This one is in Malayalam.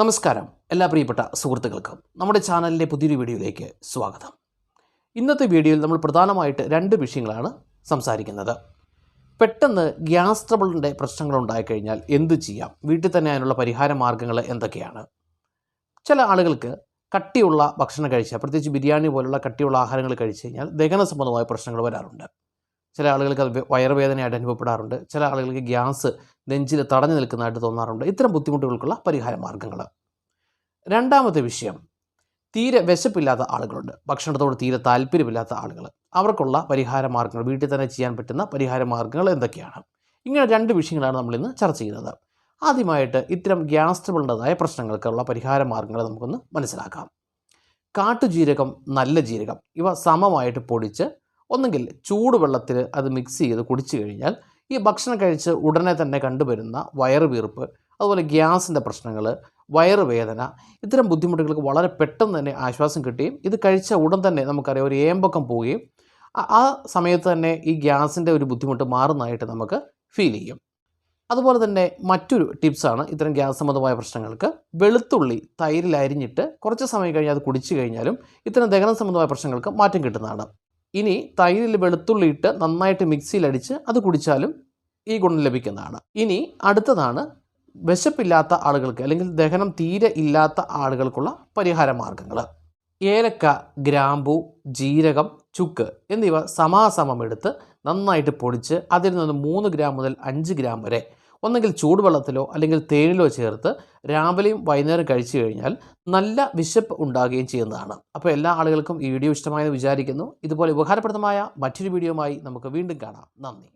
നമസ്കാരം എല്ലാ പ്രിയപ്പെട്ട സുഹൃത്തുക്കൾക്കും നമ്മുടെ ചാനലിലെ പുതിയൊരു വീഡിയോയിലേക്ക് സ്വാഗതം. ഇന്നത്തെ വീഡിയോയിൽ നമ്മൾ പ്രധാനമായിട്ട് രണ്ട് വിഷയങ്ങളാണ് സംസാരിക്കുന്നത്. പെട്ടെന്ന് ഗ്യാസ് ട്രബിളിന്റെ പ്രശ്നങ്ങൾ ഉണ്ടായിക്കഴിഞ്ഞാൽ എന്ത് ചെയ്യാം? വീട്ടിൽ തന്നെ അതിനുള്ള പരിഹാര മാർഗങ്ങൾ എന്തൊക്കെയാണ്? ചില ആളുകൾക്ക് കട്ടിയുള്ള ഭക്ഷണം കഴിച്ചാൽ പ്രത്യേകിച്ച് ബിരിയാണി പോലുള്ള കട്ടിയുള്ള ആഹാരങ്ങൾ കഴിച്ചു കഴിഞ്ഞാൽ ദഹന സംബന്ധമായ പ്രശ്നങ്ങൾ വരാറുണ്ട്. ചില ആളുകൾക്ക് അത് വയറുവേദനയായിട്ട് അനുഭവപ്പെടാറുണ്ട്. ചില ആളുകൾക്ക് ഗ്യാസ് നെഞ്ചിൽ തടഞ്ഞു നിൽക്കുന്നതായിട്ട് തോന്നാറുണ്ട്. ഇത്തരം ബുദ്ധിമുട്ടുകൾക്കുള്ള പരിഹാര മാർഗങ്ങൾ. രണ്ടാമത്തെ വിഷയം തീരെ വിശപ്പില്ലാത്ത ആളുകളുണ്ട്. ഭക്ഷണത്തോട് തീരെ താല്പര്യമില്ലാത്ത ആളുകൾ. അവർക്കുള്ള പരിഹാര മാർഗങ്ങൾ വീട്ടിൽ തന്നെ ചെയ്യാൻ പറ്റുന്ന പരിഹാര മാർഗങ്ങൾ എന്തൊക്കെയാണ്? ഇങ്ങനെ രണ്ട് വിഷയങ്ങളാണ് നമ്മൾ ഇന്ന് ചർച്ച ചെയ്യുന്നത്. ആദ്യമായിട്ട് ഇത്തരം ഗ്യാസ് ട്രബിളിന്റെതായ പ്രശ്നങ്ങൾക്കുള്ള പരിഹാര മാർഗങ്ങൾ നമുക്കൊന്ന് മനസ്സിലാക്കാം. കാട്ടുജീരകം നല്ല ജീരകം ഇവ സമമായിട്ട് പൊടിച്ച് ഒന്നുകിൽ ചൂടുവെള്ളത്തിൽ അത് മിക്സ് ചെയ്ത് കുടിച്ചു കഴിഞ്ഞാൽ ഈ ഭക്ഷണം കഴിച്ച് ഉടനെ തന്നെ കണ്ടുവരുന്ന വയറുവീർപ്പ് അതുപോലെ ഗ്യാസിന്റെ പ്രശ്നങ്ങൾ വയറുവേദന ഇത്തരം ബുദ്ധിമുട്ടുകൾക്ക് വളരെ പെട്ടെന്ന് തന്നെ ആശ്വാസം കിട്ടുകയും ഇത് കഴിച്ച ഉടൻ തന്നെ നമുക്കറിയാം ഒരു ഏമ്പക്കം പോവുകയും ആ- സമയത്ത് തന്നെ ഈ ഗ്യാസിന്റെ ഒരു ബുദ്ധിമുട്ട് മാറുന്നതായിട്ട് നമുക്ക് ഫീൽ ചെയ്യും. അതുപോലെ തന്നെ മറ്റൊരു ടിപ്സാണ് ഇത്തരം ഗ്യാസ് സംബന്ധമായ പ്രശ്നങ്ങൾക്ക്. വെളുത്തുള്ളി തൈരിൽ അരിഞ്ഞിട്ട് കുറച്ച് സമയം കഴിഞ്ഞ് അത് കുടിച്ചു കഴിഞ്ഞാലും ഇത്തരം ദഹന സംബന്ധമായ പ്രശ്നങ്ങൾക്ക് മാറ്റം കിട്ടുന്നതാണ്. ഇനി തൈരിൽ വെളുത്തുള്ളി ഇട്ട് നന്നായിട്ട് മിക്സിയിൽ അടിച്ച് അത് കുടിച്ചാലും ഈ ഗുണം ലഭിക്കുന്നതാണ്. ഇനി അടുത്തതാണ് വിശപ്പില്ലാത്ത ആളുകൾക്ക് അല്ലെങ്കിൽ ദഹനം തീരെ ഇല്ലാത്ത ആളുകൾക്കുള്ള പരിഹാര മാർഗങ്ങൾ ഏലക്ക ഗ്രാമ്പു ജീരകം ചുക്ക് എന്നിവ സമാസമം എടുത്ത് നന്നായിട്ട് പൊടിച്ച് അതിൽ നിന്ന് മൂന്ന് ഗ്രാം മുതൽ അഞ്ച് ഗ്രാം വരെ ഒന്നെങ്കിൽ ചൂടുവെള്ളത്തിലോ അല്ലെങ്കിൽ തേനിലോ ചേർത്ത് രാവിലെയും വൈകുന്നേരം കഴിച്ചു കഴിഞ്ഞാൽ നല്ല വിശപ്പ് ഉണ്ടാകുകയും ചെയ്യുന്നതാണ്. അപ്പോൾ എല്ലാ ആളുകൾക്കും ഈ വീഡിയോ ഇഷ്ടമായെന്ന് വിചാരിക്കുന്നു. ഇതുപോലെ ഉപകാരപ്രദമായ മറ്റൊരു വീഡിയോയുമായി നമുക്ക് വീണ്ടും കാണാം. നന്ദി.